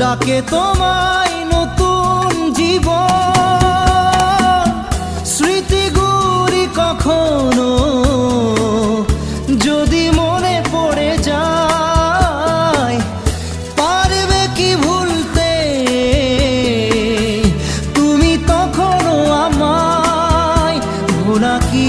ডাকে তোমায় নতুন জীবন। স্মৃতিগুলি কখনো যদি মনে পড়ে যায়, পারবে কি ভুলতে? তুমি তখনও আমায় ভোলা কি